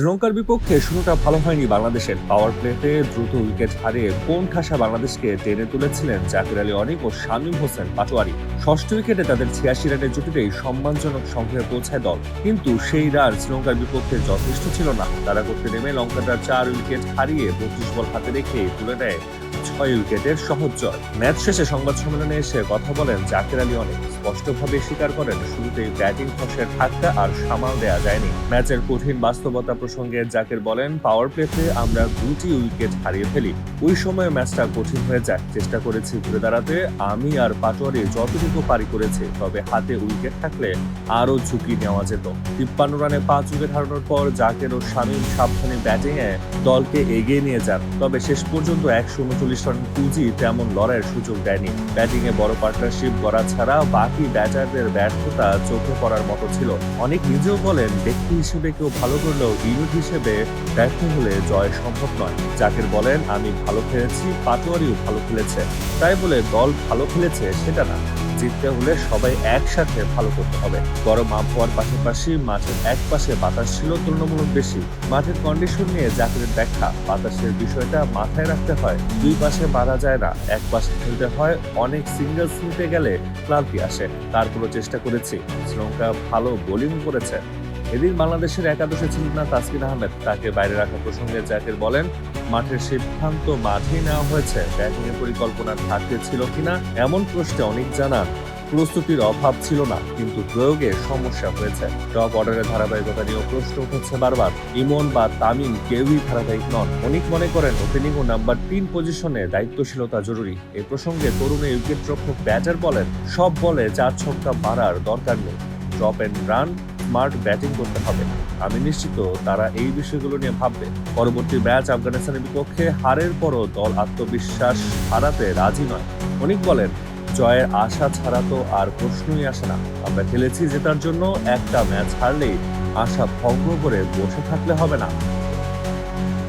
শ্রীলঙ্কার বিপক্ষে শুরুটা ভালো হয়নি বাংলাদেশের। পাওয়ার প্লেতে দ্রুত উইকেট হারিয়ে কোন ঠাসা বাংলাদেশকে টেনে তুলেছিলেন জাকির আলী অনেক ও শামিম হোসেন পাটোয়ারি। ষষ্ঠ উইকেটে তাদের ছিয়াশি রানের জুটিতেই সম্মানজনক সংখ্যায় পৌঁছায় দল। কিন্তু সেই রান শ্রীলঙ্কার বিপক্ষে যথেষ্ট ছিল না। তারা করতে নেমে লঙ্কাটা চার উইকেট হারিয়ে বত্রিশ বল হাতে রেখে তুলে নেয় ছয় উইকেটের সহজ জয়। ম্যাচ শেষে সংবাদ সম্মেলনে এসে কথা বলেন জাকির আলী অনেক। স্পষ্টভাবে স্বীকার করেন, শুরুতেই ব্যাটিং খসের ধাক্কা আর সামাল দেয়া যায়নি। ম্যাচের কঠিন বাস্তবতা প্রসঙ্গে জাকির বলেন পাওয়ার প্লেতে আমরা দুটি উইকেট হারিয়ে ফেলি। ওই সময় ম্যাচটা কঠিন হয়ে যায়। চেষ্টা করেছি ঘুরে দাঁড়াতে। আমি আর পাটোয়ারি যতটুকু পারি করেছে, তবে হাতে উইকেট থাকলে আরও ঝুঁকি নেওয়া যেত। তিপ্পান্ন রানে পাঁচ উইকেট হারানোর পর জাকের ও শামীম সাবধানে ব্যাটিংয়ে দলকে এগিয়ে নিয়ে যান। তবে শেষ পর্যন্ত একশো উনচল্লিশ রান পুঁজি তেমন লড়াইয়ের সুযোগ দেয়নি। ব্যাটিংয়ে বড় পার্টনারশিপ করা ছাড়া বাকি ব্যাটারদের ব্যর্থতা চোখে পড়ার মতো ছিল। অনেক নিজেও বলেন, ব্যক্তি হিসেবে কেউ ভালো করলেও ইউনিট হিসেবে ব্যর্থ হলে জয় সম্ভব নয়। জাকের বলেন, আমি ভালো খেলেছি, পাটোয়ারিও ভালো খেলেছে। তাই বলে, দল ভালো খেলেছে, সেটা না। জিততে হলে সবাই একসাথে ভালো করতে হবে। বড় মাপ আবহাওয়ার পাশাপাশি মাঠের এক পাশে বাতাস ছিল তুলনামূলক বেশি। মাঠের কন্ডিশন নিয়ে জাকিরের ব্যাখ্যা, বাতাসের বিষয়টা মাথায় রাখতে হয়। দুই পাশে মারা যায় না, এক পাশে খেলতে হয়, অনেক সিঙ্গেলস নিতে গেলে ক্লান্তি আসে। তারপরও চেষ্টা করেছি। শ্রীলঙ্কা ভালো বোলিং করেছে। এদিন বাংলাদেশের একাদশে ছিলেন না তাসকিন আহমেদ তাকে বাইরে রাখা প্রসঙ্গে জাকির বলেন, মাঠের সিদ্ধান্ত মাঠেই নেওয়া হয়েছে, ব্যাটিং এর পরিকল্পনা থাকতে ছিল কিনা, এমন প্রশ্নে অনেক জানান, প্রস্তুতির অভাব ছিল না, কিন্তু প্রয়োগে সমস্যা হয়েছে। টপ অর্ডারের ধারাবাহিকতা নিয়েও প্রশ্ন উঠেছে বারবার, ইমন বা তামিম কেউই ধারাবাহিক নন। অনেক মনে করেন, ওপেনিং ও নাম্বার তিন পজিশনে দায়িত্বশীলতা জরুরি। এই প্রসঙ্গে তরুণ উইকেট রক্ষক ব্যাটার বলেন, সব বলে চার ছক্কা মারার দরকার নেই। Drop and run smart batting করতে হবে। আমি নিশ্চিত তারা এই বিষয়গুলো নিয়ে ভাববে। পরবর্তী ম্যাচ আফগানিস্তানের বিপক্ষে হারের পরও দল আত্মবিশ্বাস হারাতে রাজি নয়। অনেক বলেন, জয়ের আশা ছাড়া তো আর প্রশ্নই আসে না। আমরা খেলেছি জেতার জন্য, একটা ম্যাচ হারলেই আশা ভঙ্গ করে বসে থাকলে হবে না।